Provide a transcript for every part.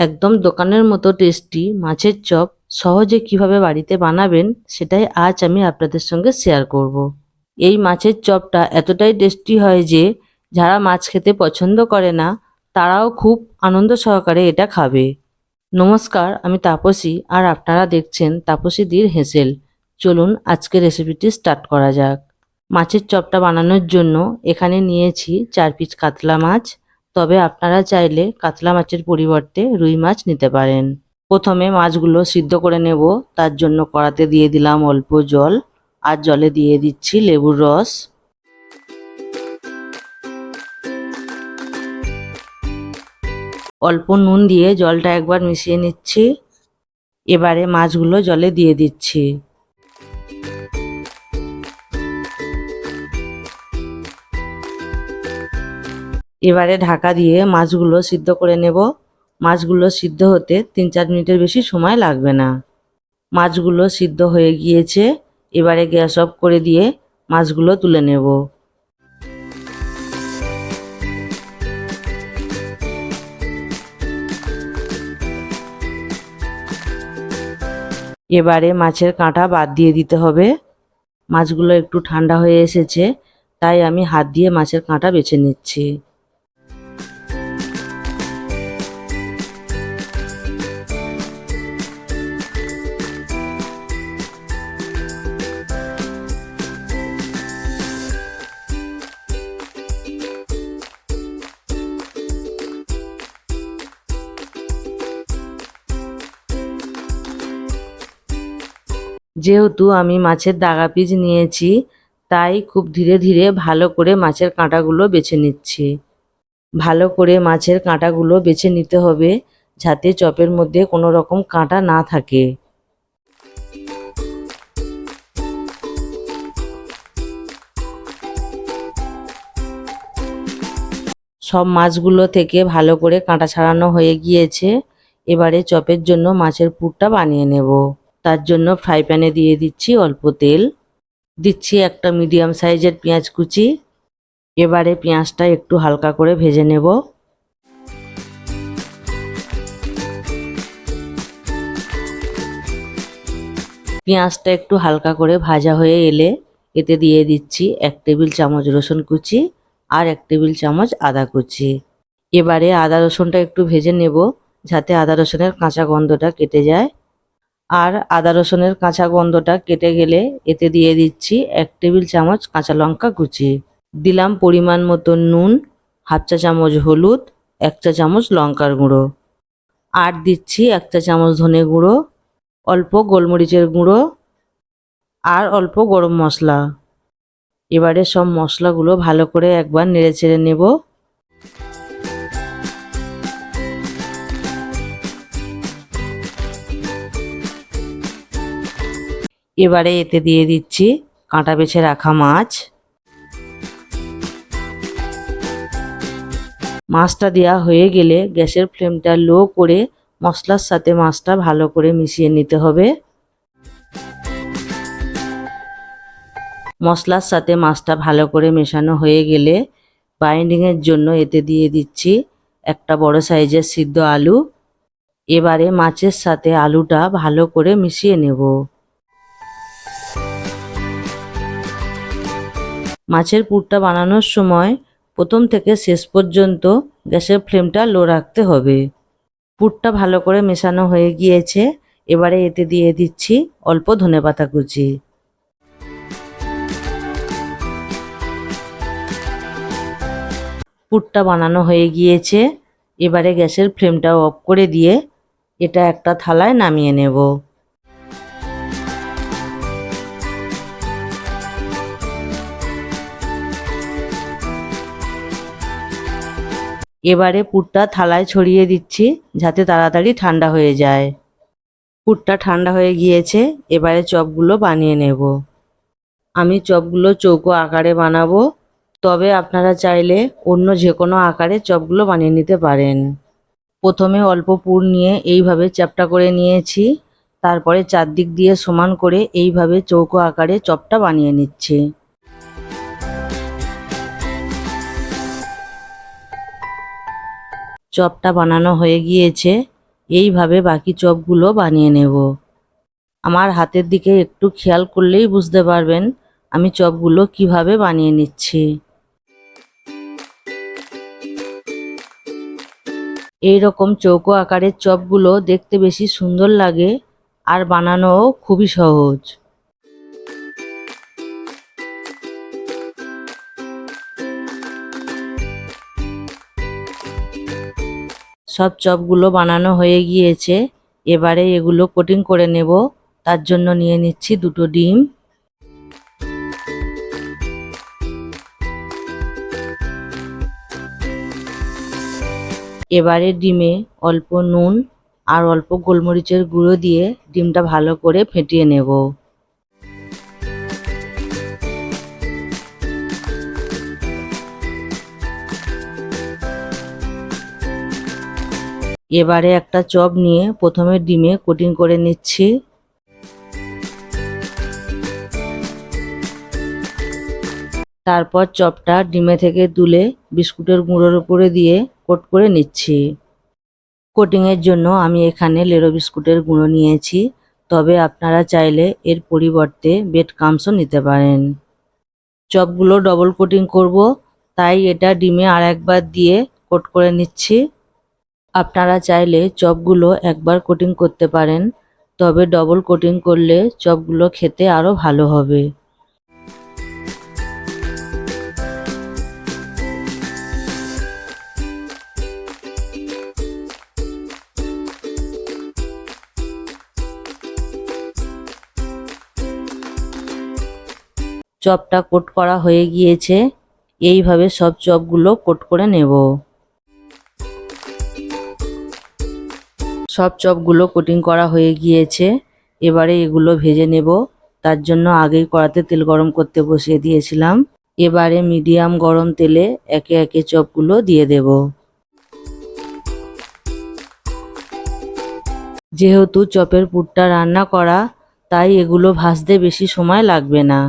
একদম দোকানের মতো টেস্টি মাছের চপ, সহজে কীভাবে বাড়িতে বানাবেন সেটাই আজ আমি আপনাদের সঙ্গে শেয়ার করব। এই মাছের চপটা এতটাই টেস্টি হয় যে, যারা মাছ খেতে পছন্দ করে না, তারাও খুব আনন্দ সহকারে এটা খাবে। নমস্কার, আমি তাপসী আর আপনারা দেখছেন তাপসী দির হেসেল। চলুন আজকে রেসিপিটি স্টার্ট করা যাক। মাছের চপটা বানানোর জন্য এখানে নিয়েছি চার পিস কাতলা মাছ তবে আপনারা চাইলে কাতলা মাছের পরিবর্তে রুই মাছ নিতে পারেন। প্রথমে মাছগুলো সিদ্ধ করে নেব, তার জন্য কড়াতে দিয়ে দিলাম অল্প জল আর জলে দিয়ে দিচ্ছি লেবুর রস। অল্প নুন দিয়ে জলটা একবার মিশিয়ে নিচ্ছি। এবারে মাছগুলো জলে দিয়ে দিচ্ছি। এবারে ঢাকা দিয়ে মাছগুলো সিদ্ধ করে নেব। মাছগুলো সিদ্ধ হতে তিন চার মিনিটের বেশি সময় লাগবে না। মাছগুলো সিদ্ধ হয়ে গিয়েছে। এবারে গ্যাস অফ করে দিয়ে মাছগুলো তুলে নেব। এবারে মাছের কাঁটা বাদ দিয়ে দিতে হবে। মাছগুলো একটু ঠান্ডা হয়ে এসেছে, তাই আমি হাত দিয়ে মাছের কাঁটা বেছে নিচ্ছি। যেহেতু আমি মাছের দাগা পিস নিয়েছি, তাই খুব ধীরে ধীরে ভালো করে মাছের কাঁটাগুলো বেছে নিচ্ছি। ভালো করে মাছের কাঁটাগুলো বেছে নিতে হবে, যাতে চপের মধ্যে কোনো রকম কাঁটা না থাকে। সব মাছগুলো থেকে ভালো করে কাঁটা ছাড়ানো হয়ে গিয়েছে। এবারে চপের জন্য মাছের পুরটা বানিয়ে নেব। তার জন্য ফ্রাই প্যানে দিয়ে দিচ্ছি অল্প তেল। দিচ্ছি একটা মিডিয়াম সাইজের পেঁয়াজ কুচি। এবারে পেঁয়াজটা একটু হালকা করে ভেজে নেব। পেঁয়াজটা একটু হালকা করে ভাজা হয়ে এলে এতে দিয়ে দিচ্ছি এক টেবিল চামচ রসুন কুচি আর এক টেবিল চামচ আদা কুচি। এবারে আদা রসুনটা একটু ভেজে নেব যাতে আদা রসুনের কাঁচা গন্ধটা কেটে যায়। আর আদা রসুনের কাঁচা গন্ধটা কেটে গেলে এতে দিয়ে দিচ্ছি এক টেবিল চামচ কাঁচা লঙ্কা কুচি। দিলাম পরিমাণ মতো নুন, হাফ চা চামচ হলুদ, এক চা চামচ লঙ্কার গুঁড়ো। আর দিচ্ছি এক চা চামচ ধনে গুঁড়ো, অল্প গোলমরিচের গুঁড়ো আর অল্প গরম মশলা। এবারে সব মশলাগুলো ভালো করে একবার নেড়ে চেড়ে নেব। এবারে এতে দিয়ে দিচ্ছি কাঁটা বেছে রাখা মাছ। মাছটা দেওয়া হয়ে গেলে গ্যাসের ফ্লেমটা লো করে মশলার সাথে মাছটা ভালো করে মিশিয়ে নিতে হবে। মশলার সাথে মাছটা ভালো করে মেশানো হয়ে গেলে বাইন্ডিংয়ের জন্য এতে দিয়ে দিচ্ছি একটা বড় সাইজের সিদ্ধ আলু। এবারে মাছের সাথে আলুটা ভালো করে মিশিয়ে নেব। মাছের পুরটা বানানোর সময় প্রথম থেকে শেষ পর্যন্ত গ্যাসের ফ্লেমটা লো রাখতে হবে। পুরটা ভালো করে মেশানো হয়ে গিয়েছে। এবারে এতে দিয়ে দিচ্ছি অল্প ধনেপাতা কুচি। পুরটা বানানো হয়ে গিয়েছে। এবারে গ্যাসের ফ্লেমটা অফ করে দিয়ে এটা একটা থালায় নামিয়ে নেব। এবারে পুরটা থালায় ছড়িয়ে দিচ্ছি যাতে তাড়াতাড়ি ঠান্ডা হয়ে যায়। পুরটা ঠান্ডা হয়ে গিয়েছে, এবারে চপগুলো বানিয়ে নেব। আমি চপগুলো চৌকো আকারে বানাবো। তবে আপনারা চাইলে অন্য যে কোনো আকারে চপগুলো বানিয়ে নিতে পারেন। প্রথমে অল্প পুর নিয়ে এইভাবে চ্যাপটা করে নিয়েছি। তারপরে চারদিক দিয়ে সমান করে এইভাবে চৌকো আকারে চপটা বানিয়ে নিচ্ছি। চপটা বানানো হয়ে গিয়েছে, এইভাবে বাকি চপগুলো বানিয়ে নেব। আমার হাতের দিকে একটু খেয়াল করলেই বুঝতে পারবেন আমি চপগুলো কীভাবে বানিয়ে নিচ্ছি। এই রকম চৌকো আকারের চপগুলো দেখতে বেশি সুন্দর লাগে আর বানানোও খুবই সহজ। সব চপগুলো বানানো হয়ে গিয়েছে। এবারে এগুলো কোটিং করে নেব। তার জন্য নিয়ে নিচ্ছি দুটো ডিম। এবারে ডিমে অল্প নুন আর অল্প গোলমরিচের গুঁড়ো দিয়ে ডিমটা ভালো করে ফেটিয়ে নেব। এবারে একটা চপ নিয়ে প্রথমে ডিমে কোটিং করে নিচ্ছি। তারপর চপটা ডিমে থেকে তুলে বিস্কুটের গুঁড়োর উপরে দিয়ে কোট করে নিচ্ছি। কোটিংয়ের জন্য আমি এখানে লেরো বিস্কুটের গুঁড়ো নিয়েছি, তবে আপনারা চাইলে এর পরিবর্তে বেড কামসও নিতে পারেন। চপগুলো ডবল কোটিং করব, তাই এটা ডিমে আর একবার দিয়ে কোট করে নিচ্ছি। আপনারা চাইলে চপগুলো একবার কোটিং করতে পারেন, তবে ডবল কোটিং করলে চপগুলো খেতে আরও ভালো হবে। চপটা কোট করা হয়ে গিয়েছে, এইভাবে সব চপগুলো কোট করে নেব। সব চপগুলো কোটিং করা হয়ে গিয়েছে। এবারে এগুলো ভেজে নেব। তার জন্য আগেই কড়াতে তেল গরম করতে বসিয়ে দিয়েছিলাম। এবারে মিডিয়াম গরম তেলে একে একে চপগুলো দিয়ে দেব। যেহেতু চপের পুরটা রান্না করা, তাই এগুলো ভাজতে বেশি সময় লাগবে না।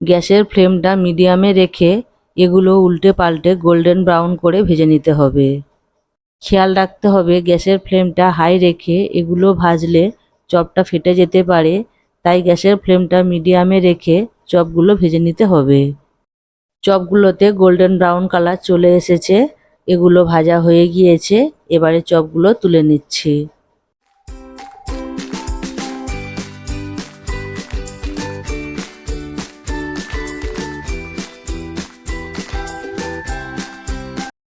গ্যাসের ফ্লেমটা মিডিয়ামে রেখে এগুলো উল্টে পাল্টে গোল্ডেন ব্রাউন করে ভেজে নিতে হবে। খেয়াল রাখতে হবে, গ্যাসের ফ্লেমটা হাই রেখে এগুলো ভাজলে চপটা ফেটে যেতে পারে, তাই গ্যাসের ফ্লেমটা মিডিয়ামে রেখে চপগুলো ভেজে নিতে হবে। চপগুলোতে গোল্ডেন ব্রাউন কালার চলে এসেছে, এগুলো ভাজা হয়ে গিয়েছে, এবারে চপগুলো তুলে নিচ্ছি।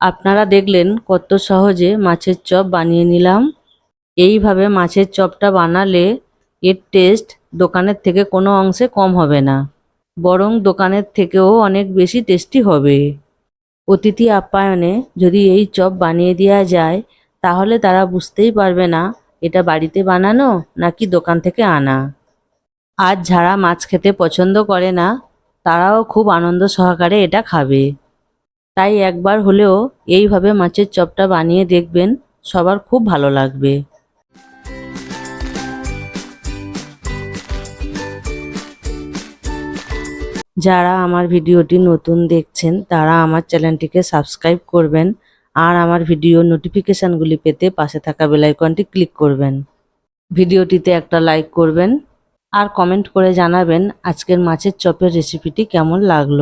আপনারা দেখলেন কত সহজে মাছের চপ বানিয়ে নিলাম। এইভাবে মাছের চপটা বানালে এর টেস্ট দোকানের থেকে কোনো অংশে কম হবে না, বরং দোকানের থেকেও অনেক বেশি টেস্টি হবে। অতিথি আপ্যায়নে যদি এই চপ বানিয়ে দেওয়া যায়, তাহলে তারা বুঝতেই পারবে না, এটা বাড়িতে বানানো নাকি দোকান থেকে আনা। আর যারা মাছ খেতে পছন্দ করে না, তারাও খুব আনন্দ সহকারে এটা খাবে। তাই একবার হলেও এইভাবে মাছের চপটা বানিয়ে দেখবেন, সবার খুব ভালো লাগবে। যারা আমার ভিডিওটি নতুন দেখছেন, তারা আমার চ্যানেলটিকে সাবস্ক্রাইব করবেন আর আমার ভিডিও নোটিফিকেশানগুলি পেতে পাশে থাকা বেলাইকনটি ক্লিক করবেন। ভিডিওটিতে একটা লাইক করবেন আর কমেন্ট করে জানাবেন আজকের মাছের চপের রেসিপিটি কেমন লাগল।